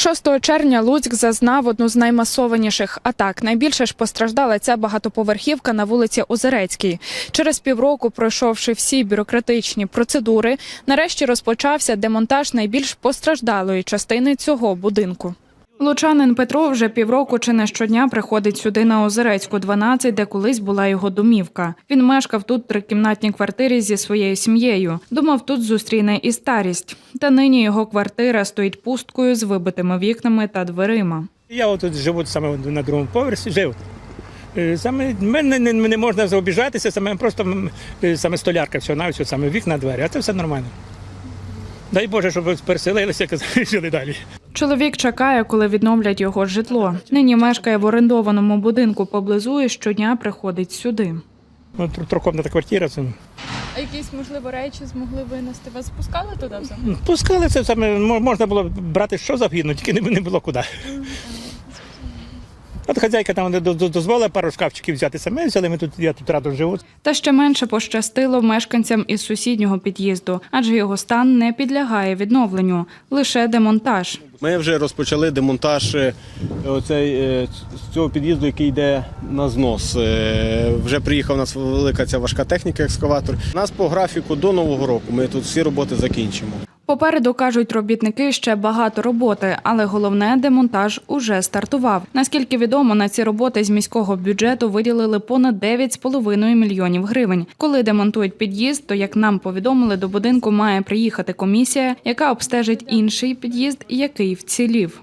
6 червня Луцьк зазнав одну з наймасованіших атак. Найбільше ж постраждала ця багатоповерхівка на вулиці Озерецькій. Через півроку, пройшовши всі бюрократичні процедури, нарешті розпочався демонтаж найбільш постраждалої частини цього будинку. Лучанин Петро вже півроку чи не щодня приходить сюди на Озерецьку, 12, де колись була його домівка. Він мешкав тут трикімнатній квартирі зі своєю сім'єю. Думав, тут зустріне і старість. Та нині його квартира стоїть пусткою з вибитими вікнами та дверима. Я отут живу саме на другому поверсі, жив. Е, Саме мене не, не можна заобіжатися, саме просто е, саме столярка, все на все, саме вікна, двері, а це все нормально. Дай Боже, щоб ви переселилися жили далі. Чоловік чекає, коли відновлять його житло. Нині мешкає в орендованому будинку поблизу і щодня приходить сюди. Ну, тр- Трьохкомнатна квартира. Це, А якісь можливо речі змогли винести? Вас пускали туди взагалі? ну, пускали це саме, мо- можна було брати що завгідно, тільки не, не було куди. От хазяйка там до- до- дозволила пару шкафчиків взяти саме, взяли, ми тут, я тут радо живу. Та ще менше пощастило мешканцям із сусіднього під'їзду, адже його стан не підлягає відновленню, лише демонтаж. Ми вже розпочали демонтаж е, оцей, е, з цього під'їзду, який йде на знос. Е, Вже приїхав у нас велика ця важка техніка, екскаватор. У нас по графіку до Нового року ми тут всі роботи закінчимо. Попереду кажуть робітники ще багато роботи, але головне демонтаж уже стартував. Наскільки відомо, на ці роботи з міського бюджету виділили понад 9,5 мільйонів гривень. Коли демонтують під'їзд, то як нам повідомили, до будинку має приїхати комісія, яка обстежить інший під'їзд, який вцілів.